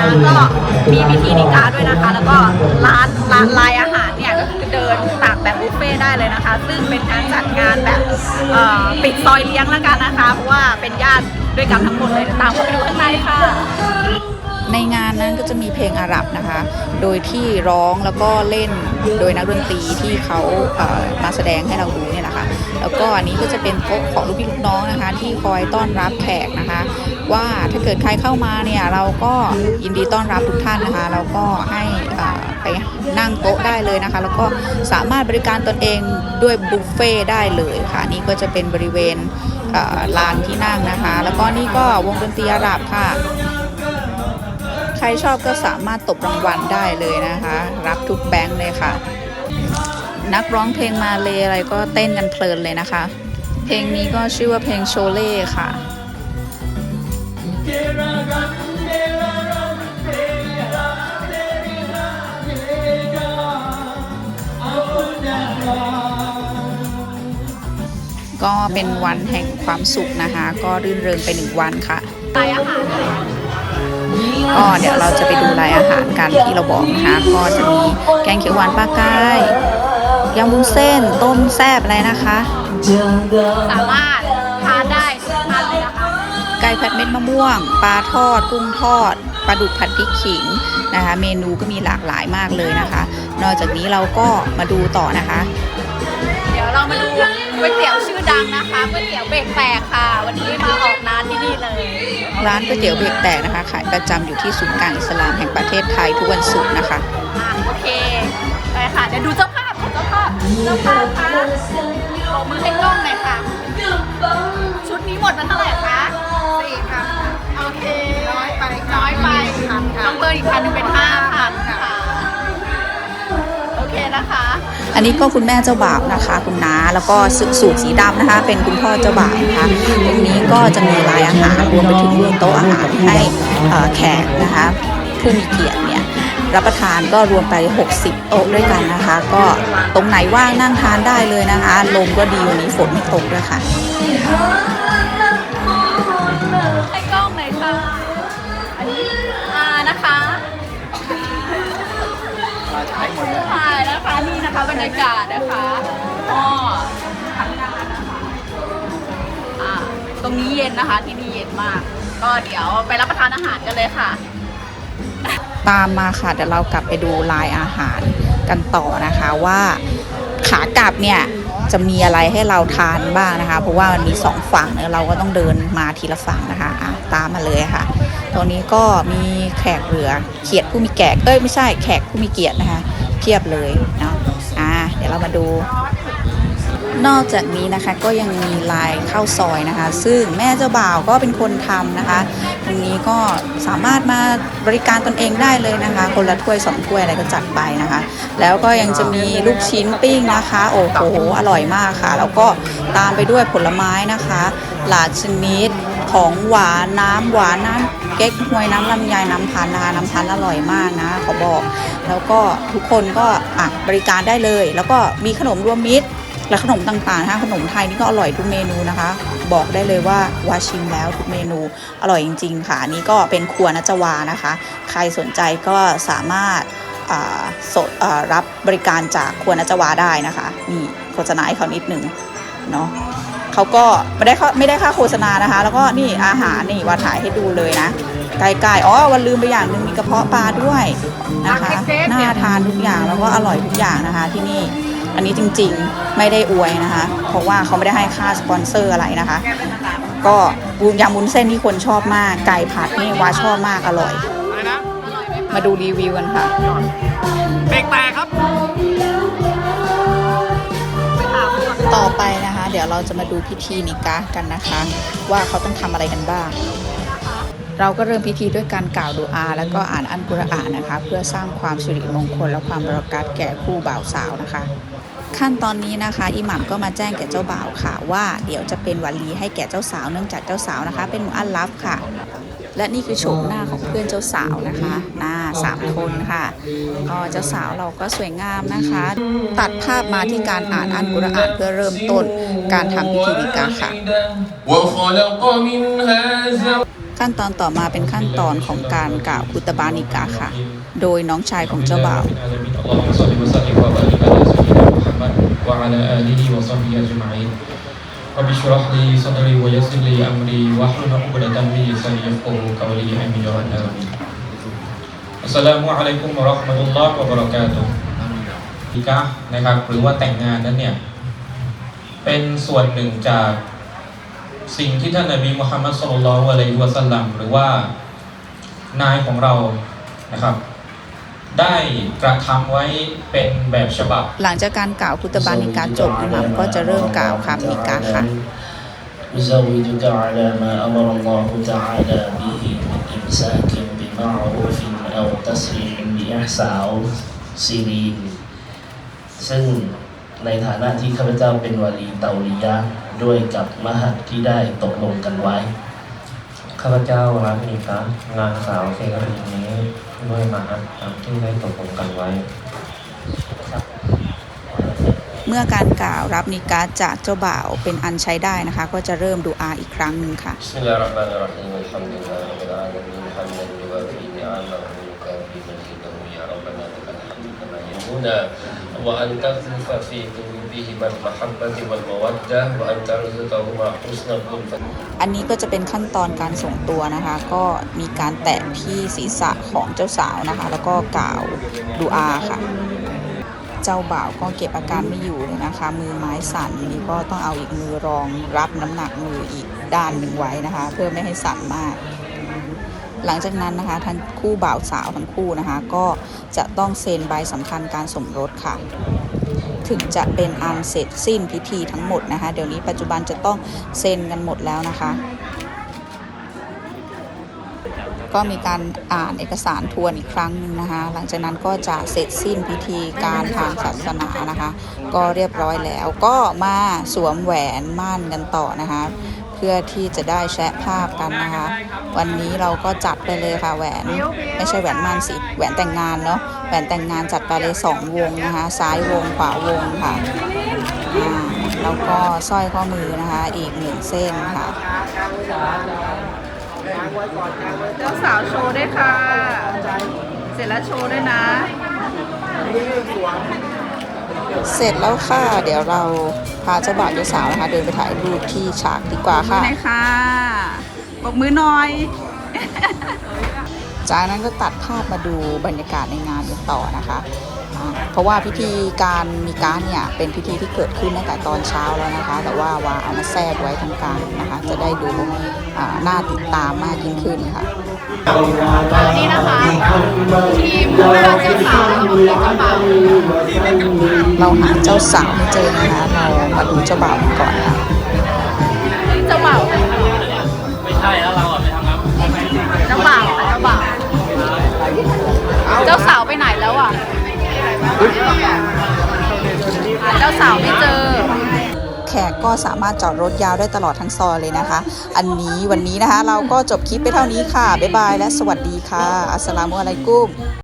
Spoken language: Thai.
นะก็มีพิธีนิกาด้วยนะคะ แล้วก็ร้านร้านลายอาหารเนี่ยก็คือเดินตักแบบบุฟเฟ่ต์ได้เลยนะคะ ซึ่งเป็นการจัดงานแบบปิดซอยเลี้ยงแล้วกันนะคะ เพราะว่าเป็นญาติด้วยกันทั้งหมดเลยตามเข้าไปดูข้างในค่ะ ในงานนั้นก็จะมีเพลงอาหรับนะคะ โดยที่ร้องแล้วก็เล่นโดยนักดนตรีที่เขาเอ่อมาแสดงให้เราดูเนี่ยแหละค่ะ แล้วก็อันนี้ก็จะเป็นโต๊ะของลูกพี่ลูกน้องนะคะ ที่คอยต้อนรับแขกนะคะ ว่าถ้าเกิดใครเข้ามาเนี่ยเราก็ยินดีต้อนรับทุกท่านนะคะ เราก็ให้ไปนั่งโต๊ะได้เลยนะคะ แล้วก็สามารถบริการตนเองด้วยบุฟเฟ่ต์ได้เลยค่ะ นี่ก็จะเป็นบริเวณลานที่นั่งนะคะ แล้วก็นี่ก็วงดนตรีอาหรับค่ะ รชอบก็สามารถตบรางวัลได้เลยนะคะ รับทุกแบงค์เลยค่ะ นักร้องเพลงมาเลยอะไรก็เต้นกันเพลินเลยนะคะ เพลงนี้ก็ชื่อว่าเพลงโชเล่ค่ะก็เป็นวันแห่งความสุขนะคะ ก็รื่นเริงไปหนึ่งวันค่ะลายอาหารอะไร ก็เดี๋ยวเราจะไปดูรายอาหารกันที่เราบอกนะคะก็จะมีแกงเขียวหวานปลากายยำวุ้นเส้นต้มแซ่บอะไรนะคะ สามารถทานได้ทุกท่านเลยนะคะไก่ผัดเม็ดมะม่วง ปลาทอด กุ้งทอดปลาดุกผัดพริกขิงนะคะ เมนูก็มีหลากหลายมากเลยนะคะ นอกจากนี้เราก็มาดูต่อนะคะ เดี๋ยวเรามาดูก๋วยเตี๋ยวชื่อดังนะคะก๋วยเตี๋ยวเบรกแตกค่ะ วันนี้มาออกร้านที่นี่เลย ร้านก๋วยเตี๋ยวเบรกแตกนะคะขายประจำอยู่ที่ศูนย์กลางอิสลามแห่งประเทศไทยทุกวันศุกร์นะคะอะโอเคไปค่ะเดี๋ยวดูเจ้าภาพค่ะเจ้าภาพเจ้าภาพคะขอมือให้กล้องหน่อยค่ะ ชุดนี้หมดมันเท่าไหร่คะสี่พันโอเคน้อยไปน้อยไปต้องเพิ่มอีกพันหนึงเป็นห้าพันค่ะโอเค นะคะอันนี้ก็คุณแม่เจ้าบ่าวนะคะ คุณน้าแล้วก็สูสูตรสีดำนะคะ เป็นคุณพ่อเจ้าบ่าวนะคะตรงนี้ก็จะมีรายอาหารรวมไปถึงเรื่องโต๊ะอาหารให้แขกนะคะผู้มีเกียรติเนี่ยรับประทานก็รวมไป 60 โต๊ะด้วยกันนะคะ ก็ตรงไหนว่างนั่งทานได้เลยนะคะ ลมก็ดีวันนี้ฝนไม่ตกด้วยค่ะ ถ่ายนะคะนี่นะคะบรรยากาศนะคะก็ทำงานนะคะอ่าตรงนี้เย็นนะคะที่นี่เย็นมาก ก็เดี๋ยวไปรับประทานอาหารกันเลยค่ะ ตามมาค่ะเดี๋ยวเรากลับไปดูลายอาหารกันต่อนะคะว่าขากลับเนี่ยจะมีอะไรให้เราทานบ้างนะคะ เพราะว่ามันมีสองฝั่งเนอะเราก็ต้องเดินมาทีละฝั่งนะคะอะตามมาเลยค่ะ ตรงนี้ก็มีแขกเรือเขียดผู้มีแขกเอ้ยไม่ใช่แขกผู้มีเกียรตินะคะเพียบเลยเนาะอ่าเดี๋ยวเรามาดู นอกจากนี้นะคะก็ยังมีลายข้าวซอยนะคะ ซึ่งแม่เจ้าบ่าวก็เป็นคนทำนะคะ ตรงนี้ก็สามารถมาบริการตนเองได้เลยนะคะ คนละถ้วยสองถ้วยอะไรก็จัดไปนะคะ แล้วก็ยังจะมีลูกชิ้นปิ้งนะคะ โอ้โหอร่อยมากค่ะ แล้วก็ตามไปด้วยผลไม้นะคะ หลากชนิดของหวานน้ำหวานน้ำเก๊กฮวยน้ำลำไยน้ำพันนะคะน้ำพันอร่อยมากนะขอบอก แล้วก็ทุกคนก็อะบริการได้เลย แล้วก็มีขนมรวมมิตร และขนมต่างๆนะคะขนมไทยนี่ก็อร่อยทุกเมนูนะคะ บอกได้เลยว่าวาชิมแล้วทุกเมนูอร่อยจริง ๆ ค่ะอันนี่ก็เป็นครัวนัจวานะคะ ใครสนใจก็สามารถอ่าสดอ่ารับบริการจากครัวนัจวาได้นะคะนี่โฆษณาให้เขานิดหนึ่งเนาะเขาก็ไม่ได้ค่าไม่ได้ค่าโฆษณานะคะ แล้วก็นี่อาหารนี่ว่าถ่ายให้ดูเลยนะไก่ๆอ๋อวันลืมไปอย่างหนึ่งมีกระเพาะปลาด้วยนะคะน่าทานทุกอย่างแล้วก็อร่อยทุกอย่างนะคะที่นี่ อันนี้จริงๆไม่ได้อวยนะคะ เพราะว่าเขาไม่ได้ให้ค่าสปอนเซอร์อะไรนะคะ ก็บูยำบุ้นเส้นที่คนชอบมากไก่ผัดนี่ว่าชอบมากอร่อยอะไรนะมาดูรีวิวกันค่ะเบรกแตกครับ ต่อไปนะคะ เดี๋ยวเราจะมาดูพิธีนิกะห์กันนะคะ ว่าเขาต้องทำอะไรกันบ้าง เราก็เริ่มพิธีด้วยการกล่าวดูอา แล้วก็อ่านอันกุรอานนะคะ เพื่อสร้างความสิริมงคลและความบรากัดแก่คู่บ่าวสาวนะคะ ขั้นตอนนี้นะคะอิหมัมก็มาแจ้งแก่เจ้าบ่าวค่ะ ว่าเดี๋ยวจะเป็นวันลีให้แก่เจ้าสาวเนื่องจากเจ้าสาวนะคะ เป็นมุอัลลัฟค่ะ และนี่คือโฉมหน้าของเพื่อนเจ้าสาวนะคะหน้าสามคนค่ะก็เจ้าสาวเราก็สวยงามนะคะ ตัดภาพมาที่การอ่านอันกุรอานเพื่อเริ่มต้นการทำพิธีนิกาค่ะ ขั้นตอนต่อมาเป็นขั้นตอนของการกล่าวคุตบานิกาค่ะ โดยน้องชายของเจ้าบ่าว اللهم صل وسلم وبارك على سيدنا محمد وعلى آله وصحبه أجمعين رب اشرح لي صدري ويسر لي أمري واحلل عقدة من لساني يفقهوا قولي آمين يا رب العالمين السلام عليكم ورحمة الله وبركاته นิกะห์นะครับหรือว่าแต่งงานนั้นเนี่ย เป็นส่วนหนึ่งจาก สิ่งที่ท่านนบีมุฮัมมัดสุลลัลลอฮุอะลัยฮิวะสัลลัมหรือว่านายของเรานะครับ ได้กระทำไว้เป็นแบบฉบับ หลังจากการกล่าวคุตบานิกาจบอิหมัมก็จะเริ่มกล่าวคำนิกาค่ะ أزوجك على ما أمر الله تعالى به من إمساك بمعروف أو تسريح بإحسان سيرين ซึ่ง ในฐานะที่ข้าพเจ้าเป็นวาลีเตาลียะห์ด้วยกับมหัดที่ได้ตกลงกันไว้ ข้าพเจ้ารับนิกะงานสาวเซกรีนนี้ด้วยมหัศตามที่ได้ตกลงกันไว้ เมื่อการกล่าวรับนิกาจากเจ้าบ่าวเป็นอันใช้ได้นะคะ ก็จะเริ่มดูอาอีกครั้งหนึ่งค่ะ بسم الله الرحمن الرحيم الحمد لله رب العالمين حمدا يوافي نعمه ويكافي مزيده يا ربنا لك الحمد كما يهمنا وأن تقذف في قلوبهما المحبة والمودة وأن ترزقهما حسن الظلفة อันนี้ก็จะเป็นขั้นตอนการส่งตัวนะคะ ก็มีการแตะที่ศีรษะของเจ้าสาวนะคะ แล้วก็กล่าวดูอาค่ะ เจ้าบ่าวก็เก็บอาการไม่อยู่เลยนะคะ มือไม้สั่นนี่ก็ต้องเอาอีกมือรองรับน้ำหนักมืออีกด้านหนึ่งไว้นะคะ เพื่อไม่ให้สั่นมาก หลังจากนั้นนะคะทั้งคู่บ่าวสาวทั้งคู่นะคะก็จะต้องเซ็นใบสำคัญการสมรสค่ะ ถึงจะเป็นอันเสร็จสิ้นพิธีทั้งหมดนะคะ เดี๋ยวนี้ปัจจุบันจะต้องเซ็นกันหมดแล้วนะคะ ก็มีการอ่านเอกสารทวนอีกครั้งหนึ่งนะคะ หลังจากนั้นก็จะเสร็จสิ้นพิธีการทางศาสนานะคะ ก็เรียบร้อยแล้วก็มาสวมแหวนมั่นกันต่อนะคะ พื่อที่จะได้แชะภาพกันนะคะ วันนี้เราก็จัดไปเลยค่ะแหวนไม่ใช่แหวนมั่นสิแหวนแต่งงานเนาะแหวนแต่งงานจัดไปเลยสองวงนะคะ ซ้ายวงขวาวงค่ะอ่าแล้วก็สร้อยข้อมือนะคะ อีกหนึ่งเส้นค่ะเจ้าสาวโชว์ด้วยค่ะ เสร็จแล้วโชว์ด้วยนะ เสร็จแล้วค่ะ เดี๋ยวเรา พาเจ้าบ่าวเจ้าสาวนะคะ เดินไปถ่ายรูปที่ฉากดีกว่าค่ะไหนค่ะบอกมือหน่อย จากนั้นก็ตัดภาพมาดูบรรยากาศในงานกันต่อนะคะอ่าเพราะว่าพิธีการมีการเนี่ยเป็นพิธีที่เกิดขึ้นตั้งแต่ตอนเช้าแล้วนะคะ แต่ว่าวาเอามาแทรกไว้ทางกลางนะคะ จะได้ดูอ่าน่าติดตามมากยิ่งขึ้นค่ะนี่นะคะทีมเลือกเจ้าสาวแล้วก็ทีมเจ้าบ่าวเราหาเจ้าสาวไม่เจอนะคะเรามาดูเจ้าบ่าวกันก่อนค่ะ เจ้าสาวไปไหนแล้วอะ เจ้าสาวไม่เจอ แขกก็สามารถจอดรถยาวได้ตลอดทั้งซอยเลยนะคะ อันนี้วันนี้นะคะ เราก็จบคลิปไปเท่านี้ค่ะ บ๊ายบายและสวัสดีค่ะ อัสสลามุอะลัยกุม